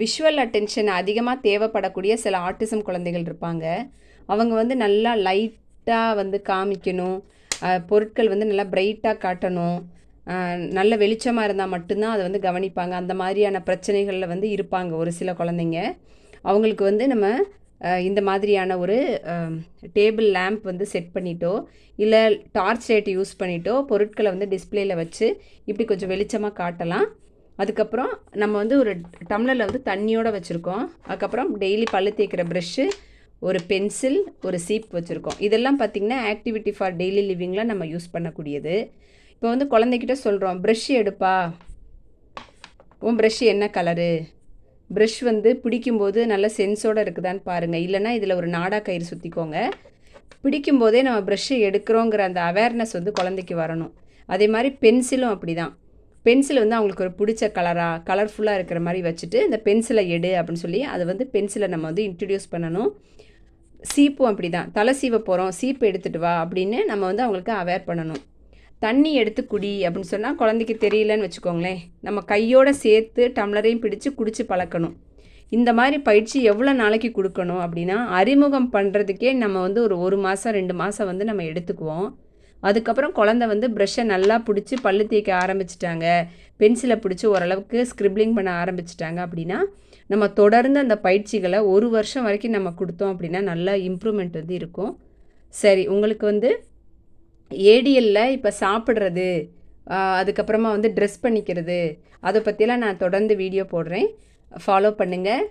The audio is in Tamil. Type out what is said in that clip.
விஷுவல் அட்டென்ஷன் அதிகமாக தேவைப்படக்கூடிய சில ஆட்டிசம் குழந்தைகள் இருப்பாங்க. அவங்க வந்து நல்லா லைட்டாக வந்து காமிக்கணும். பொருட்கள் வந்து நல்லா பிரைட்டாக காட்டணும். நல்ல வெளிச்சமாக இருந்தால் மட்டும்தான் அதை வந்து கவனிப்பாங்க. அந்த மாதிரியான பிரச்சனைகளில் வந்து இருப்பாங்க ஒரு சில குழந்தைங்க. அவங்களுக்கு வந்து நம்ம இந்த மாதிரியான ஒரு டேபிள் லேம்ப் வந்து செட் பண்ணிட்டோ இல்லை டார்ச் லைட் யூஸ் பண்ணிட்டோ பொருட்களை வந்து டிஸ்பிளேயில் வச்சு இப்படி கொஞ்சம் வெளிச்சமாக காட்டலாம். அதுக்கப்புறம் நம்ம வந்து ஒரு டம்ளரில் வந்து தண்ணியோடு வச்சுருக்கோம். அதுக்கப்புறம் டெய்லி பல்லு தேய்க்கிற ப்ரெஷ்ஷு ஒரு பென்சில் ஒரு சீப் வச்சுருக்கோம். இதெல்லாம் பார்த்திங்கன்னா ஆக்டிவிட்டி ஃபார் டெய்லி லிவிங்கில் நம்ம யூஸ் பண்ணக்கூடியது. இப்போ வந்து குழந்தைக்கிட்ட சொல்கிறோம் ப்ரெஷ் எடுப்பா. உன் ப்ரெஷ் என்ன கலரு ப்ரெஷ் வந்து பிடிக்கும்போது நல்ல சென்ஸோடு இருக்குதான்னு பாருங்கள் இல்லைன்னா இதில் ஒரு நாடா கயிறு சுற்றிக்கோங்க பிடிக்கும்போதே நம்ம ப்ரெஷ்ஷை எடுக்கிறோங்கிற அந்த அவேர்னஸ் வந்து குழந்தைக்கு வரணும். அதே மாதிரி பென்சிலும் அப்படி தான் பென்சில் வந்து அவங்களுக்கு ஒரு பிடிச்ச கலராக கலர்ஃபுல்லாக இருக்கிற மாதிரி வச்சுட்டு இந்த பென்சிலை எடு அப்படின்னு சொல்லி அதை வந்து பென்சிலை நம்ம வந்து இன்ட்ரடியூஸ் பண்ணணும். சீப்பும் அப்படி தான் தலை சீவ போகிறோம் சீப்பு எடுத்துகிட்டு வா அப்படின்னு நம்ம வந்து அவங்களுக்கு அவேர் பண்ணணும். தண்ணி எடுத்து குடி அப்படின்னு சொன்னால் குழந்தைக்கு தெரியலன்னு வச்சுக்கோங்களேன். நம்ம கையோடு சேர்த்து டம்ளரையும் பிடிச்சு குடித்து பழக்கணும். இந்த மாதிரி பயிற்சி எவ்வளோ நாளைக்கு கொடுக்கணும் அப்படின்னா அறிமுகம் பண்ணுறதுக்கே நம்ம வந்து ஒரு ஒரு மாதம் ரெண்டு மாதம் வந்து நம்ம எடுத்துக்குவோம். அதுக்கப்புறம் குழந்தை வந்து ப்ரெஷ்ஷை நல்லா பிடிச்சி பல்லு தேய்க்க ஆரம்பிச்சிட்டாங்க. பென்சிலை பிடிச்சி ஓரளவுக்கு ஸ்க்ரிப்ளிங் பண்ண ஆரம்பிச்சிட்டாங்க அப்படின்னா நம்ம தொடர்ந்து அந்த பயிற்சிகளை ஒரு வருஷம் வரைக்கும் நம்ம கொடுத்தோம் அப்படின்னா நல்ல இம்ப்ரூவ்மெண்ட் வந்து இருக்கும். சரி உங்களுக்கு வந்து ஏடிஎல்ல இப்போ சாப்பிட்றது அதுக்கப்புறமா வந்து ட்ரெஸ் பண்ணிக்கிறது அதை பற்றிலாம் நான் தொடர்ந்து வீடியோ போடுறேன். ஃபாலோ பண்ணுங்கள்